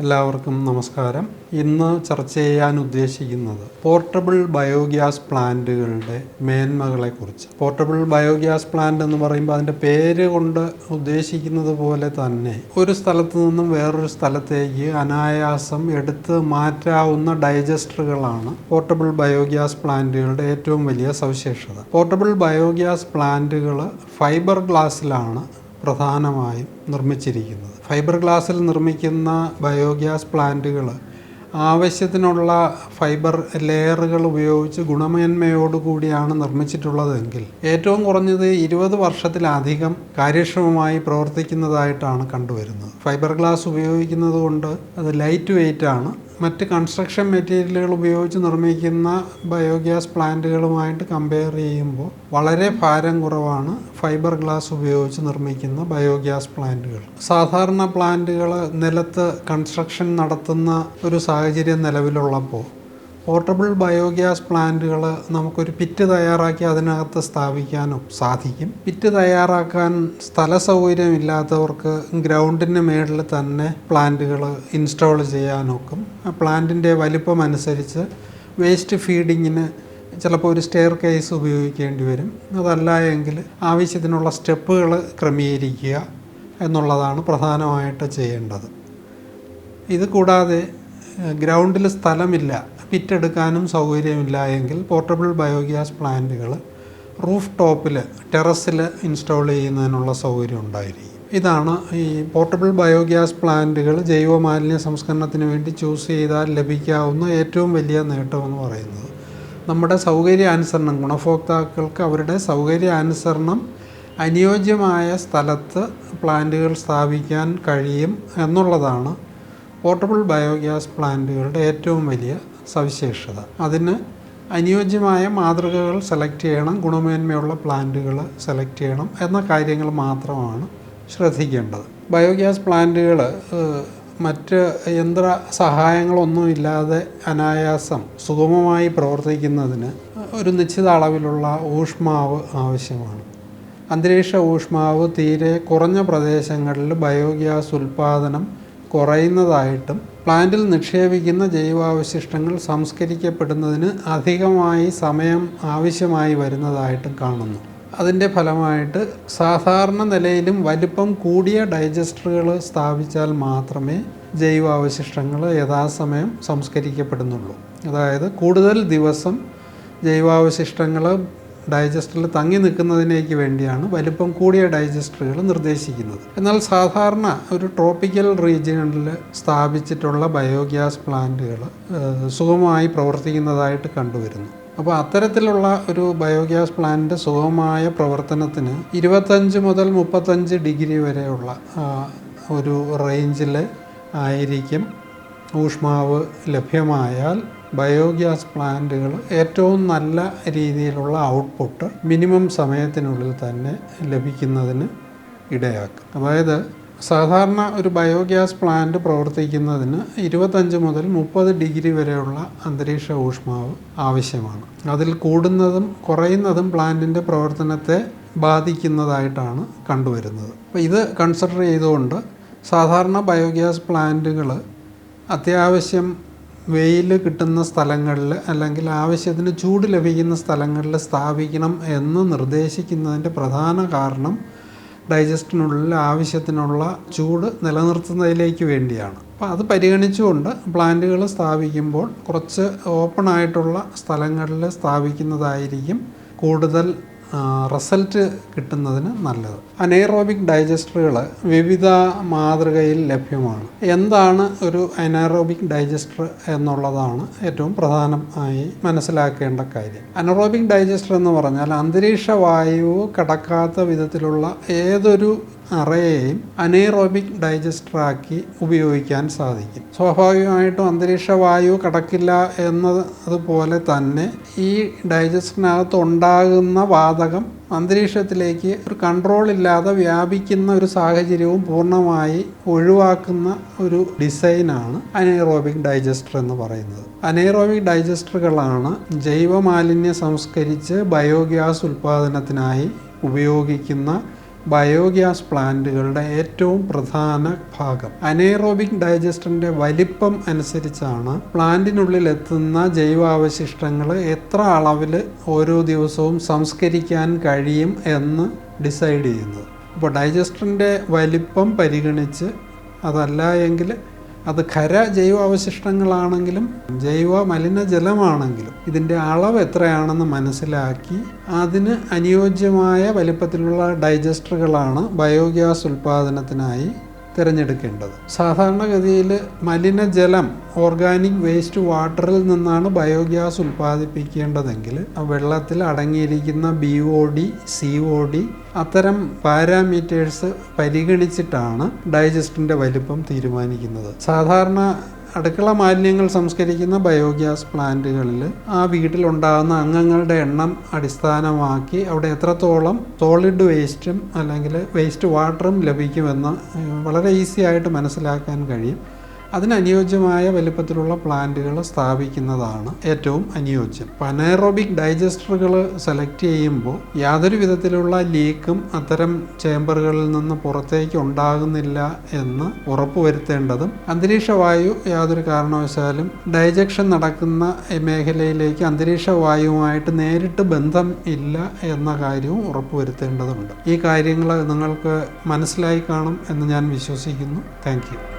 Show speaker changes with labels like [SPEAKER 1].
[SPEAKER 1] എല്ലാവർക്കും നമസ്കാരം. ഇന്ന് ചർച്ച ചെയ്യാൻ ഉദ്ദേശിക്കുന്നത് പോർട്ടബിൾ ബയോഗ്യാസ് പ്ലാന്റുകളുടെ മേന്മകളെക്കുറിച്ച്. പോർട്ടബിൾ ബയോഗ്യാസ് പ്ലാന്റ് എന്ന് പറയുമ്പോൾ അതിന്റെ പേര് കൊണ്ട് ഉദ്ദേശിക്കുന്നത് പോലെ തന്നെ ഒരു സ്ഥലത്ത് നിന്നും വേറൊരു സ്ഥലത്തേക്ക് അനായാസം എടുത്ത് മാറ്റാവുന്ന ഡൈജസ്റ്ററുകളാണ് പോർട്ടബിൾ ബയോഗ്യാസ് പ്ലാന്റുകളുടെ ഏറ്റവും വലിയ സവിശേഷത. പോർട്ടബിൾ ബയോഗ്യാസ് പ്ലാന്റുകൾ ഫൈബർ ഗ്ലാസ്സിലാണ് പ്രധാനമായും നിർമ്മിച്ചിരിക്കുന്നത്. ഫൈബർ ഗ്ലാസ്സിൽ നിർമ്മിക്കുന്ന ബയോഗ്യാസ് പ്ലാന്റുകൾ ആവശ്യത്തിനുള്ള ഫൈബർ ലെയറുകൾ ഉപയോഗിച്ച് ഗുണമേന്മയോടുകൂടിയാണ് നിർമ്മിച്ചിട്ടുള്ളതെങ്കിൽ ഏറ്റവും കുറഞ്ഞത് ഇരുപത് വർഷത്തിലധികം കാര്യക്ഷമമായി പ്രവർത്തിക്കുന്നതായിട്ടാണ് കണ്ടുവരുന്നത്. ഫൈബർ ഗ്ലാസ് ഉപയോഗിക്കുന്നത് കൊണ്ട് അത് ലൈറ്റ് വെയിറ്റ് ആണ് മറ്റ് കൺസ്ട്രക്ഷൻ മെറ്റീരിയലുകൾ ഉപയോഗിച്ച് നിർമ്മിക്കുന്ന ബയോഗ്യാസ് പ്ലാന്റുകളുമായിട്ട് കമ്പയർ ചെയ്യുമ്പോൾ വളരെ ഭാരം കുറവാണ് ഫൈബർ ഗ്ലാസ് ഉപയോഗിച്ച് നിർമ്മിക്കുന്ന ബയോഗ്യാസ് പ്ലാന്റുകൾ സാധാരണ പ്ലാന്റുകൾ നിലത്ത് കൺസ്ട്രക്ഷൻ നടത്തുന്ന ഒരു സാഹചര്യം നിലവിലുള്ളപ്പോൾ പോർട്ടബിൾ ബയോഗ്യാസ് പ്ലാന്റുകൾ നമുക്കൊരു പിറ്റ് തയ്യാറാക്കി അതിനകത്ത് സ്ഥാപിക്കാനും സാധിക്കും. പിറ്റ് തയ്യാറാക്കാൻ സ്ഥല സൗകര്യം ഇല്ലാത്തവർക്ക് ഗ്രൗണ്ടിന് മേളിൽ തന്നെ പ്ലാന്റുകൾ ഇൻസ്റ്റാൾ ചെയ്യാനൊക്കും. പ്ലാന്റിന്റെ വലിപ്പം അനുസരിച്ച് വേസ്റ്റ് ഫീഡിങ്ങിന് ചിലപ്പോൾ ഒരു സ്റ്റെയർ കേസ് ഉപയോഗിക്കേണ്ടി വരും. അതല്ല എങ്കിൽ ആവശ്യത്തിനുള്ള സ്റ്റെപ്പുകൾ ക്രമീകരിക്കുക എന്നുള്ളതാണ് പ്രധാനമായിട്ട് ചെയ്യേണ്ടത്. ഇത് കൂടാതെ ഗ്രൗണ്ടിൽ സ്ഥലമില്ല. പിറ്റെടുക്കാനും സൗകര്യമില്ല എങ്കിൽ പോർട്ടബിൾ ബയോഗ്യാസ് പ്ലാന്റുകൾ റൂഫ് ടോപ്പിൽ ടെറസിൽ ഇൻസ്റ്റാൾ ചെയ്യുന്നതിനുള്ള സൗകര്യം ഉണ്ടായിരിക്കും. ഇതാണ് ഈ പോർട്ടബിൾ ബയോഗ്യാസ് പ്ലാന്റുകൾ ജൈവ മാലിന്യ സംസ്കരണത്തിന് വേണ്ടി ചൂസ് ചെയ്താൽ ലഭിക്കാവുന്ന ഏറ്റവും വലിയ നേട്ടമെന്ന് പറയുന്നത്. നമ്മുടെ സൗകര്യാനുസരണം ഗുണഭോക്താക്കൾക്ക് അവരുടെ സൗകര്യാനുസരണം അനുയോജ്യമായ സ്ഥലത്ത് പ്ലാന്റുകൾ സ്ഥാപിക്കാൻ കഴിയും എന്നുള്ളതാണ് പോർട്ടബിൾ ബയോഗ്യാസ് പ്ലാന്റുകളുടെ ഏറ്റവും വലിയ സവിശേഷത. അതിന് അനുയോജ്യമായ മാതൃകകൾ സെലക്ട് ചെയ്യണം ഗുണമേന്മയുള്ള പ്ലാന്റുകൾ സെലക്ട് ചെയ്യണം എന്ന കാര്യങ്ങൾ മാത്രമാണ് ശ്രദ്ധിക്കേണ്ടത്. ബയോഗ്യാസ് പ്ലാന്റുകൾ മറ്റ് യന്ത്ര സഹായങ്ങളൊന്നുമില്ലാതെ അനായാസം സുഗമമായി പ്രവർത്തിക്കുന്നതിന് ഒരു നിശ്ചിത അളവിലുള്ള ഊഷ്മാവ് ആവശ്യമാണ്. അന്തരീക്ഷ ഊഷ്മാവ് തീരെ കുറഞ്ഞ പ്രദേശങ്ങളിൽ ബയോഗ്യാസ് ഉൽപ്പാദനം കുറയുന്നതായിട്ടും പ്ലാന്റിൽ നിക്ഷേപിക്കുന്ന ജൈവാവശിഷ്ടങ്ങൾ സംസ്കരിക്കപ്പെടുന്നതിന് അധികമായി സമയം ആവശ്യമായി വരുന്നതായിട്ടും കാണുന്നു. അതിന്റെ ഫലമായിട്ട് സാധാരണ നിലയിലും വലിപ്പം കൂടിയ ഡൈജസ്റ്ററുകൾ സ്ഥാപിച്ചാൽ മാത്രമേ ജൈവാവശിഷ്ടങ്ങൾ യഥാസമയം സംസ്കരിക്കപ്പെടുന്നുള്ളൂ. അതായത് കൂടുതൽ ദിവസം ജൈവാവശിഷ്ടങ്ങൾ ഡൈജസ്റ്ററിൽ തങ്ങി നിൽക്കുന്നതിനേക്ക് വേണ്ടിയാണ് വലിപ്പം കൂടിയ ഡൈജസ്റ്ററുകൾ നിർദ്ദേശിക്കുന്നത്. എന്നാൽ സാധാരണ ഒരു ട്രോപ്പിക്കൽ റീജിയണിൽ സ്ഥാപിച്ചിട്ടുള്ള ബയോഗ്യാസ് പ്ലാന്റുകൾ സുഖമായി പ്രവർത്തിക്കുന്നതായിട്ട് കണ്ടുവരുന്നു. അപ്പോൾ അത്തരത്തിലുള്ള ഒരു ബയോഗ്യാസ് പ്ലാന്റ് സുഖമായ പ്രവർത്തനത്തിന് ഇരുപത്തഞ്ച് മുതൽ മുപ്പത്തഞ്ച് ഡിഗ്രി വരെയുള്ള ഒരു റേഞ്ചിൽ ആയിരിക്കും ഊഷ്മാവ് ലഭ്യമായാൽ ബയോഗ്യാസ് പ്ലാന്റുകൾ ഏറ്റവും നല്ല രീതിയിലുള്ള ഔട്ട്പുട്ട് മിനിമം സമയത്തിനുള്ളിൽ തന്നെ ലഭിക്കുന്നതിന് ഇടയാക്കും. അതായത് സാധാരണ ഒരു ബയോഗ്യാസ് പ്ലാന്റ് പ്രവർത്തിക്കുന്നതിന് ഇരുപത്തഞ്ച് മുതൽ മുപ്പത് ഡിഗ്രി വരെയുള്ള അന്തരീക്ഷ ഊഷ്മാവ് ആവശ്യമാണ്. അതിൽ കൂടുന്നതും കുറയുന്നതും പ്ലാന്റിന്റെ പ്രവർത്തനത്തെ ബാധിക്കുന്നതായിട്ടാണ് കണ്ടുവരുന്നത്. അപ്പോൾ ഇത് കൺസിഡർ ചെയ്തുകൊണ്ട് സാധാരണ ബയോഗ്യാസ് പ്ലാന്റുകൾ അത്യാവശ്യം വെയിൽ കിട്ടുന്ന സ്ഥലങ്ങളിൽ അല്ലെങ്കിൽ ആവശ്യത്തിന് ചൂട് ലഭിക്കുന്ന സ്ഥലങ്ങളിൽ സ്ഥാപിക്കണം എന്ന് നിർദ്ദേശിക്കുന്നതിന്റെ പ്രധാന കാരണം ഡൈജസ്റ്റിനുള്ളിൽ ആവശ്യത്തിനുള്ള ചൂട് നിലനിർത്തുന്നതിലേക്ക് വേണ്ടിയാണ്. അപ്പോൾ അത് പരിഗണിച്ചുകൊണ്ട് പ്ലാന്റുകൾ സ്ഥാപിക്കുമ്പോൾ കുറച്ച് ഓപ്പൺ ആയിട്ടുള്ള സ്ഥലങ്ങളിൽ സ്ഥാപിക്കുന്നതായിരിക്കും കൂടുതൽ റിസൾട്ട് കിട്ടുന്നതിന് നല്ലത്. അനേറോബിക് ഡൈജസ്റ്ററുകൾ വിവിധ മാതൃകയിൽ ലഭ്യമാണ്. എന്താണ് ഒരു അനേറോബിക് ഡൈജസ്റ്റർ എന്നുള്ളതാണ് ഏറ്റവും പ്രധാനമായി മനസ്സിലാക്കേണ്ട കാര്യം. അനറോബിക് ഡൈജസ്റ്റർ എന്ന് പറഞ്ഞാൽ അന്തരീക്ഷ വായു കടക്കാത്ത വിധത്തിലുള്ള ഏതൊരു അറയെയും അനേറോബിക് ഡൈജസ്റ്ററാക്കി ഉപയോഗിക്കാൻ സാധിക്കും. സ്വാഭാവികമായിട്ടും അന്തരീക്ഷ വായു കടക്കില്ല എന്നതുപോലെ തന്നെ ഈ ഡൈജസ്റ്ററിനകത്ത് ഉണ്ടാകുന്ന വാതകം അന്തരീക്ഷത്തിലേക്ക് ഒരു കൺട്രോൾ ഇല്ലാതെ വ്യാപിക്കുന്ന ഒരു സാഹചര്യവും പൂർണമായി ഒഴിവാക്കുന്ന ഒരു ഡിസൈനാണ് അനേറോബിക് ഡൈജസ്റ്റർ എന്ന് പറയുന്നത്. അനേറോബിക് ഡൈജസ്റ്ററുകളാണ് ജൈവമാലിന്യം സംസ്കരിച്ച് ബയോഗ്യാസ് ഉൽപ്പാദനത്തിനായി ഉപയോഗിക്കുന്ന ബയോഗ്യാസ് പ്ലാന്റുകളുടെ ഏറ്റവും പ്രധാന ഭാഗം. അനേറോബിക് ഡൈജസ്റ്ററിന്റെ വലിപ്പം അനുസരിച്ചാണ് പ്ലാന്റിനുള്ളിൽ എത്തുന്ന ജൈവാവശിഷ്ടങ്ങൾ എത്ര അളവിൽ ഓരോ ദിവസവും സംസ്കരിക്കാൻ കഴിയും എന്ന് ഡിസൈഡ് ചെയ്യുന്നത്. അപ്പോൾ ഡൈജസ്റ്ററിന്റെ വലിപ്പം പരിഗണിച്ച് അതല്ല എങ്കിൽ അത് ഖര ജൈവ അവശിഷ്ടങ്ങളാണെങ്കിലും ജൈവ മലിനജലമാണെങ്കിലും ഇതിന്റെ അളവ് എത്രയാണെന്ന് മനസ്സിലാക്കി അതിന് അനുയോജ്യമായ വലിപ്പത്തിലുള്ള ഡൈജസ്റ്ററുകളാണ് ബയോഗ്യാസ് ഉൽപ്പാദനത്തിനായി തിരഞ്ഞെടുക്കേണ്ടത്. സാധാരണഗതിയിൽ മലിനജലം ഓർഗാനിക് വേസ്റ്റ് വാട്ടറിൽ നിന്നാണ് ബയോഗ്യാസ് ഉൽപ്പാദിപ്പിക്കേണ്ടതെങ്കിൽ വെള്ളത്തിൽ അടങ്ങിയിരിക്കുന്ന B O D C O D അത്തരം പാരാമീറ്റേഴ്സ് പരിഗണിച്ചിട്ടാണ് ഡൈജസ്റ്റിന്റെ വലിപ്പം തീരുമാനിക്കുന്നത്. സാധാരണ അടുക്കള മാലിന്യങ്ങൾ സംസ്കരിക്കുന്ന ബയോഗ്യാസ് പ്ലാന്റുകളിൽ ആ വീട്ടിലുണ്ടാകുന്ന അംഗങ്ങളുടെ എണ്ണം അടിസ്ഥാനമാക്കി അവിടെ എത്രത്തോളം സോളിഡ് വേസ്റ്റും അല്ലെങ്കിൽ വേസ്റ്റ് വാട്ടറും ലഭിക്കുമെന്ന് വളരെ ഈസി ആയിട്ട് മനസ്സിലാക്കാൻ കഴിയും. അതിനനുയോജ്യമായ വലിപ്പത്തിലുള്ള പ്ലാന്റുകൾ സ്ഥാപിക്കുന്നതാണ് ഏറ്റവും അനുയോജ്യം. പനേറോബിക് ഡൈജസ്റ്ററുകൾ സെലക്ട് ചെയ്യുമ്പോൾ യാതൊരു വിധത്തിലുള്ള ലീക്കും അത്തരം ചേമ്പറുകളിൽ നിന്ന് പുറത്തേക്ക് ഉണ്ടാകുന്നില്ല എന്ന് ഉറപ്പുവരുത്തേണ്ടതും അന്തരീക്ഷ വായു യാതൊരു കാരണവശാലും ഡൈജക്ഷൻ നടക്കുന്ന മേഖലയിലേക്ക് അന്തരീക്ഷ വായുവുമായിട്ട് നേരിട്ട് ബന്ധം ഇല്ല എന്ന കാര്യവും ഉറപ്പുവരുത്തേണ്ടതുണ്ട്. ഈ കാര്യങ്ങൾ നിങ്ങൾക്ക് മനസ്സിലായി കാണും എന്ന് ഞാൻ വിശ്വസിക്കുന്നു. താങ്ക്